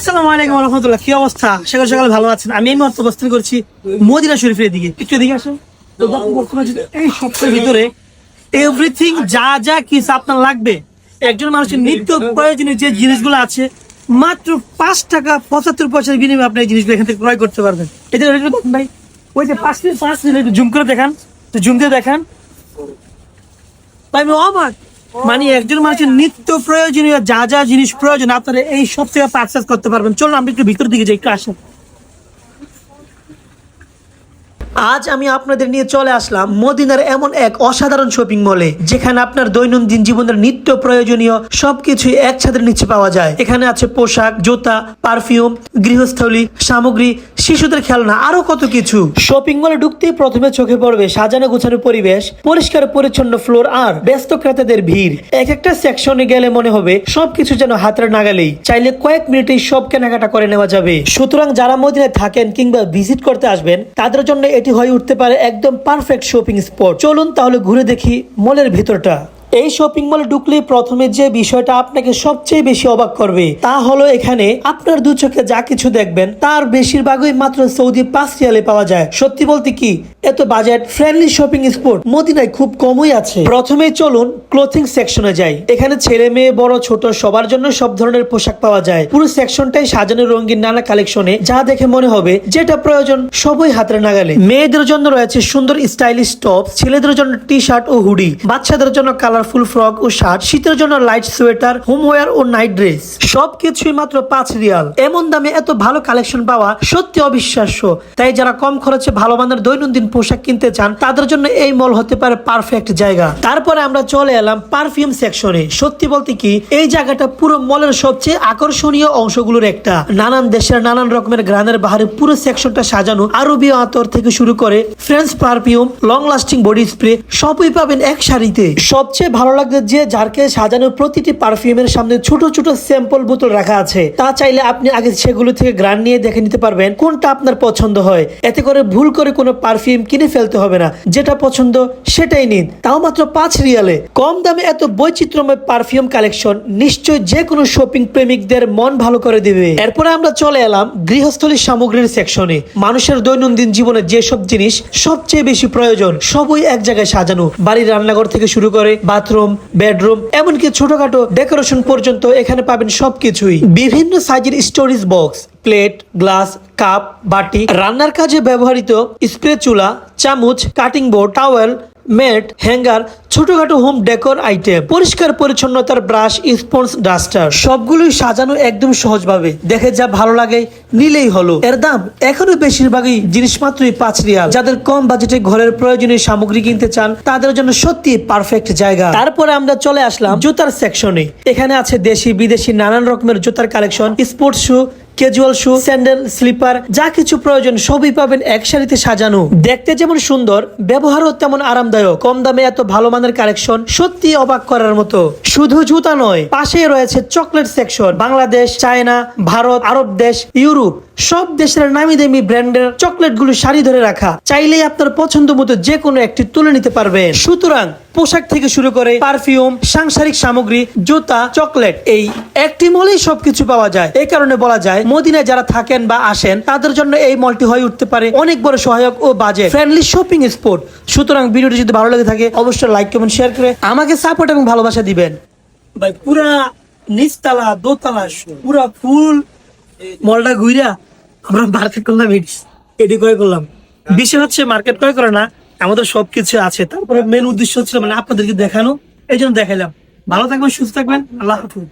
আসসালামু আলাইকুম রহমতুল্লাহ কি অবস্থা? সকাল সকাল ভালো আছেন? আমি এই মুহূর্তে অবস্থান করছি মদিনা শরীফের দিকে। একটু দিকে আসুন। এই সপ্তাহের ভিতরে এভরিথিং যা যা কিছু আপনার লাগবে, একজন মানুষের নিত্য প্রয়োজনীয় যে জিনিসগুলো আছে, মাত্র পাঁচ টাকা পঁচাত্তর পয়সার বিনিময়ে আপনি এই জিনিসগুলো এখান থেকে ক্রয় করতে পারবেন। এটা ভাই? ওই যে পাঁচ মিনিট পাঁচ মিনিট জুম করে দেখান। তো জুম দিয়ে দেখান। ভাই আমি অবাক। মানে একজন মানুষের নিত্য প্রয়োজনীয় যা যা জিনিস প্রয়োজন, আপনারা এই সব থেকে পারচেস করতে পারবেন। চলুন আমি একটু ভিতর দিকে যাই, একটু আসেন। আজ আমি আপনাদের নিয়ে চলে আসলাম মদিনার এমন এক অসাধারণ শপিং মলে যেখানে আপনার দৈনন্দিন জীবনের নিত্য প্রয়োজনীয় সবকিছুই এক ছাদের নিচে পাওয়া যায়। এখানে আছে পোশাক, জুতা পারফিউম গৃহস্থলী, সামগ্রী, শিশুদের খেলনা, আরও কত কিছু। শপিং মলে ঢুকতেই প্রথমে চোখে পড়বে সাজানো গোছানো পরিবেশ, পরিষ্কার পরিচ্ছন্ন ফ্লোর আর ব্যস্ত ক্রেতাদের ভিড়। এক একটা সেকশনে গেলে মনে হবে সবকিছু যেন হাতের নাগালেই। চাইলে কয়েক মিনিটেই সব কেনাকাটা করে নেওয়া যাবে। সুতরাং যারা মদিনায় থাকেন কিংবা ভিজিট করতে আসবেন, তাদের জন্য এটি হয়ে উঠতে পারে একদম পারফেক্ট শপিং স্পট চলুন তাহলে ঘুরে দেখি মলের ভিতরটা। এই শপিং মলে ঢুকলে প্রথমে যে বিষয়টা আপনাকে সবচেয়ে বেশি অবাক করবে, তা হলো এখানে আপনার দু চোখে যা কিছু দেখবেন, তার বেশিরভাগই মাত্র সৌদি পাঁচ রিয়ালে পাওয়া যায়। সত্যি বলতে কি, এত বাজেট ফ্রেন্ডলি শপিং স্পট মদিনায় খুব কমই আছে। প্রথমে চলুন ক্লোথিং সেকশনে যাই। এখানে ছেলে মেয়ে, বড়, ছোট, সবার জন্য সব ধরনের পোশাক পাওয়া যায়। পুরো সেকশনটাই সাজানো রঙিন নানা কালেকশনে যা দেখে মনে হবে যেটা প্রয়োজন সবই হাতের নাগালে। মেয়েদের জন্য রয়েছে সুন্দর স্টাইলিশ টপ ছেলেদের জন্য টি শার্ট ও হুডি বাচ্চাদের জন্য কালারফুল ফ্রক ও শার্ট শীতের জন্য লাইট সোয়েটার হোমওয়্যার ও নাইট ড্রেস সবকিছুই মাত্র পাঁচ রিয়াল। এমন দামে এত ভালো কালেকশন পাওয়া সত্যি অবিশ্বাস্য। তাই যারা কম খরচে ভালো মানের দৈনন্দিন পোশাক কিনতে চান, তাদের জন্য এই মল হতে পারে পারফেক্ট জায়গা। তারপরে আমরা চলে এলাম পারফিউম সেকশনে সত্যি বলতে কি, এই জায়গাটা পুরো মলের সবচেয়ে আকর্ষণীয় অংশগুলোর একটা। নানান দেশের নানান রকমের গ্রানের বাহারে পুরো সেকশনটা সাজানো আরবীয় আতর থেকে শুরু করে French perfume long lasting body spray সবই পাবেন এক সারিতে সবচেয়ে ভালো লাগছে যে জারকে সাজানো প্রতিটি পারফিউমের সামনে ছোট ছোট স্যাম্পল বোতল রাখা আছে। তা চাইলে আপনি আগে সেগুলো থেকে গ্রান নিয়ে দেখে নিতে পারবেন কোনটা আপনার পছন্দ হয়। এতে করে ভুল করে কোনো পারফিউম কিনে ফেলতে হবে না। যেটা পছন্দ সেটাই নিন। তাও মাত্র পাঁচ রিয়ালে। কম দামে এত বৈচিত্র্যময় পারফিউম কালেকশন নিশ্চয় যে কোনো শপিং প্রেমিকদের মন ভালো করে দিবে। এরপরে আমরা চলে এলাম গৃহস্থলী সামগ্রীর সেকশনে মানুষের দৈনন্দিন জীবনে যেসব জিনিস সবচেয়ে বেশি প্রয়োজন, সবই এক জায়গায় সাজানো। বাড়ির রান্নাঘর থেকে শুরু করে বাথরুম বেডরুম এমনকি ছোটখাটো ডেকোরেশন পর্যন্ত এখানে পাবেন সবকিছুই। বিভিন্ন সাইজের storage box plate glass cup বাটি, রান্নার কাজে ব্যবহৃত স্প্রে চুলা চামচ cutting board towel mat hanger, ছোটখাটো হোম ডেকোর আইটেম, পরিষ্কার পরিচ্ছন্নতার ব্রাশ, স্পঞ্জ, ডাস্টার সবগুলোই সাজানো একদম সহজভাবে। দেখে যা ভালো লাগে, নিলেই হলো। এর দাম এখনও বেশিরভাগই জিনিসমাত্রই পাঁচ রিয়াল। যাদের কম বাজেটে ঘরের প্রয়োজনীয় সামগ্রী কিনতে চান, তাদের জন্য সত্যি পারফেক্ট জায়গা। তারপরে আমরা চলে আসলাম জুতার সেকশনে এখানে আছে দেশি বিদেশি নানান রকমের জুতার collection sports shoe casual shoe sandal slipper যা কিছু প্রয়োজন সবই পাবেন এক সারিতে সাজানো। দেখতে যেমন সুন্দর, ব্যবহারও তেমন আরামদায়ক। কম দামে এত ভালো মানের কালেকশন সত্যি অবাক করার মতো। শুধু জুতা নয়, পাশেই রয়েছে chocolate section. Bangladesh, China, Bharat, আরব দেশ, ইউরোপ। সব দেশের নামি দামি ব্র্যান্ডের চকলেটগুলো সারি ধরে রাখা। চাইলেই আপনার পছন্দ মতো যে কোনো একটি তুলে নিতে পারবেন। সুতরাং পোশাক থেকে শুরু করে পারফিউম, সাংসারিক সামগ্রী, জুতা, চকলেট এই একটি মলেই সবকিছু পাওয়া যায়। এই কারণে বলা যায়, মদিনায় যারা থাকেন বা আসেন, তাদের জন্য এই মলটি হয়ে উঠতে পারে অনেক বড় সহায়ক ও বাজে ফ্রেন্ডলি শপিং স্পট সুতরাং ভিডিওটি যদি ভালো লেগে থাকে, অবশ্যই লাইক কমেন্ট শেয়ার করে আমাকে সাপোর্ট এবং ভালোবাসা দিবেন। ভাই, পুরা নিচতলা, দোতলা, পুরা ফুল মলটা ঘুরা আমরা মার্কেট করলাম এটি এটি ক্রয় করলাম। বিষয় হচ্ছে মার্কেট ক্রয় করে না আমাদের সবকিছু আছে। তারপরে মেন উদ্দেশ্য হচ্ছিল মানে আপনাদেরকে দেখানো এই জন্য দেখাইলাম। ভালো থাকবেন সুস্থ থাকবেন আল্লাহ হাফিজ।